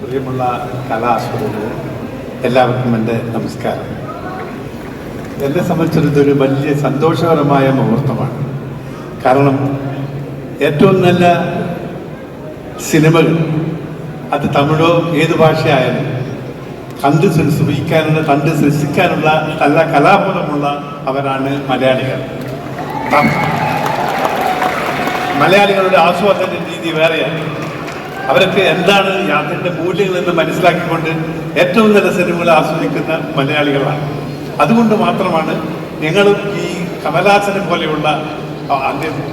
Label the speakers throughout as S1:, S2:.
S1: പ്രിയമുള്ള കലാസ്വദകർ എല്ലാവർക്കും എന്റെ നമസ്കാരം. എന്നെ സംബന്ധിച്ചിടത്തൊരു വലിയ സന്തോഷകരമായ മുഹൂർത്തമാണ്. കാരണം ഏറ്റവും നല്ല സിനിമകൾ അത് തമിഴോ ഏത് ഭാഷയായാലും കണ്ട് സൃഷ്ടിക്കാനുള്ള കണ്ട് സൃഷ്ടിക്കാനുള്ള നല്ല കലാബോധമുള്ള അവരാണ് മലയാളികൾ. മലയാളികളുടെ ആസ്വാദന രീതി വേറെയാണ്. അവരൊക്കെ എന്താണ് യാത്രയുടെ മൂല്യങ്ങൾ എന്ന് മനസ്സിലാക്കിക്കൊണ്ട് ഏറ്റവും നല്ല സിനിമകൾ ആസ്വദിക്കുന്ന മലയാളികളാണ്. അതുകൊണ്ട് മാത്രമാണ് ഞങ്ങളും ഈ കമലാസനെ പോലെയുള്ള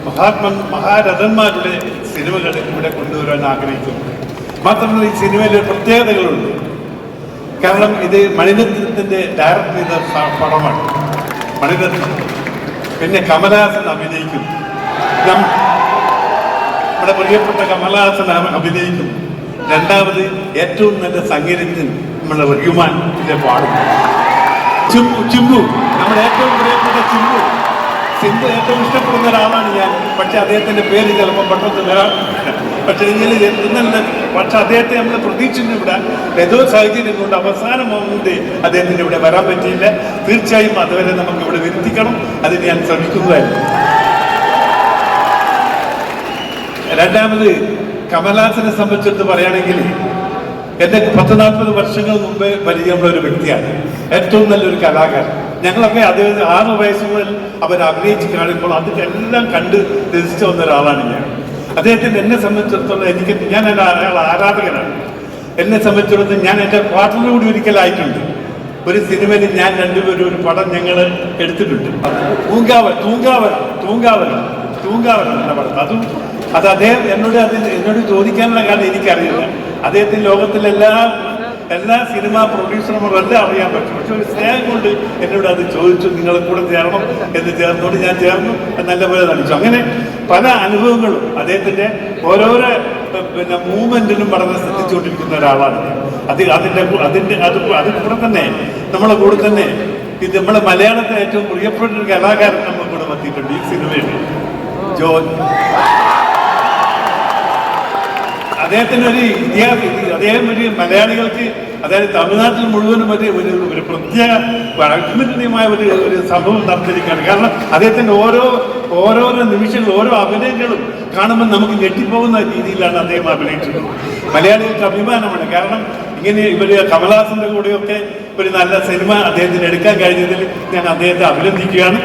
S1: മഹാത്മൻ മഹാരഥന്മാരുടെ സിനിമകൾ ഇവിടെ കൊണ്ടുവരാൻ ആഗ്രഹിക്കുന്നത് മാത്രമല്ല ഈ സിനിമയിലെ പ്രത്യേകതകളുണ്ട്. കാരണം ഇത് മണിരത്നത്തിന്റെ ഡയറക്ട് ചെയ്ത പടമാണ്. മണിരത്നം. പിന്നെ കമലാസൻ അഭിനയിക്കുന്നു. നമ്മുടെ പ്രിയപ്പെട്ട കമലഹാസൻ അഭിനയിക്കും രണ്ടാമത് ഏറ്റവും നല്ല സംഗീതജ്ഞൻ നമ്മുടെ റഹ്യുമാൻ ഇതിലെ പാടും ചിമ്പു ചിമ്പു നമ്മുടെ ഏറ്റവും പ്രിയപ്പെട്ട ചിമ്പു. സിന്ധു ഏറ്റവും ഇഷ്ടപ്പെടുന്ന ഒരാളാണ് ഞാൻ. പക്ഷെ അദ്ദേഹത്തിന്റെ പേര് ചിലപ്പോൾ പെട്ടെന്ന് വരാം. പക്ഷെ ഇങ്ങനെ ഇന്നലെ പക്ഷെ അദ്ദേഹത്തെ നമ്മൾ പ്രതീക്ഷിച്ചു ഇവിടെ. ഏതോ സാഹചര്യം കൊണ്ട് അവസാന മൊമെന്റ് അദ്ദേഹത്തിന് ഇവിടെ വരാൻ പറ്റിയില്ല. തീർച്ചയായും അതുവരെ നമുക്ക് ഇവിടെ വരുത്തിക്കണം. അതിന് ഞാൻ ശ്രമിക്കുന്നതായിരുന്നു. രണ്ടാമത് കമൽഹാസനെ സംബന്ധിച്ചിടത്ത് പറയുകയാണെങ്കിൽ എന്റെ പത്ത് നാൽപ്പത് വർഷങ്ങൾ മുമ്പേ പരിചയമുള്ള ഒരു വ്യക്തിയാണ്. ഏറ്റവും നല്ലൊരു കലാകാരൻ. ഞങ്ങളൊക്കെ അദ്ദേഹം ആറ് വയസ്സ് മുതൽ അവർ അഭിനയിച്ച് കാണുമ്പോൾ അതെല്ലാം കണ്ട് രസിച്ചു വന്ന ഒരാളാണ് ഞാൻ. അദ്ദേഹത്തിന് എന്നെ സംബന്ധിച്ചിടത്തോളം എനിക്ക് ഞാൻ എന്റെ അയാൾ ആരാധകനാണ്. എന്നെ സംബന്ധിച്ചിടത്തോളം ഞാൻ എന്റെ പാർട്ട്ണർ കൂടി ഒരിക്കലായിട്ടുണ്ട് ഒരു സിനിമയിൽ ഞാൻ രണ്ടുപേരും ഒരു പടം ഞങ്ങൾ എടുത്തിട്ടുണ്ട്. തൂങ്കാവൽ തൂങ്കാവൽ തൂങ്കാവൽ തൂങ്കാവൽ എന്ന പടം. അതും അത് അദ്ദേഹം എന്നോട് അതിൽ എന്നോട് ചോദിക്കാനുള്ള കാരണം എനിക്കറിയില്ല. അദ്ദേഹത്തിന് ലോകത്തിലെല്ലാ എല്ലാ സിനിമാ സിനിമ പ്രൊഡ്യൂസർമാരും എല്ലാം അറിയാൻ പറ്റും. പക്ഷെ ഒരു സ്നേഹം കൊണ്ട് എന്നോട് അത് ചോദിച്ചു നിങ്ങൾ കൂടെ ചേരണം എന്ന് ചേർന്നോട് ഞാൻ ചേർന്നു അത് നല്ലപോലെ നടിച്ചു. അങ്ങനെ പല അനുഭവങ്ങളും അദ്ദേഹത്തിന്റെ ഓരോരോ പിന്നെ മൂവ്മെന്റിനും വളരെ ശ്രദ്ധിച്ചുകൊണ്ടിരിക്കുന്ന ഒരാളാണ്. അത് അതിന്റെ അതിന്റെ അത് അതിലൂടെ തന്നെ നമ്മളെ കൂടെ തന്നെ ഇത് നമ്മളെ മലയാളത്തിലെ ഏറ്റവും പ്രിയപ്പെട്ട ഒരു കലാകാരൻ നമ്മൾ കൂടെ വന്നിട്ടുണ്ട് ഈ സിനിമയിൽ. ജോൺ അദ്ദേഹത്തിന് ഒരു ഇതിഹാസം അദ്ദേഹം ഒരു മലയാളികൾക്ക് അതായത് തമിഴ്നാട്ടിൽ മുഴുവനും ഒരു ഒരു ഒരു പ്രത്യേക വഴക്കുമരണീയമായ ഒരു ഒരു സംഭവം നടത്തിയിരിക്കുകയാണ് കാരണം അദ്ദേഹത്തിന്റെ ഓരോ ഓരോരോ നിമിഷങ്ങളും ഓരോ അഭിനയങ്ങളും കാണുമ്പോൾ നമുക്ക് ഞെട്ടിപ്പോകുന്ന രീതിയിലാണ് അദ്ദേഹം അഭിനയിച്ചത്. മലയാളികൾക്ക് അഭിമാനമാണ്. കാരണം ഇങ്ങനെ ഇവർ കമലഹാസന്റെ കൂടെയൊക്കെ ഒരു നല്ല സിനിമ അദ്ദേഹത്തിന് എടുക്കാൻ കഴിഞ്ഞതിൽ ഞാൻ അദ്ദേഹത്തെ അഭിനന്ദിക്കുകയാണ്.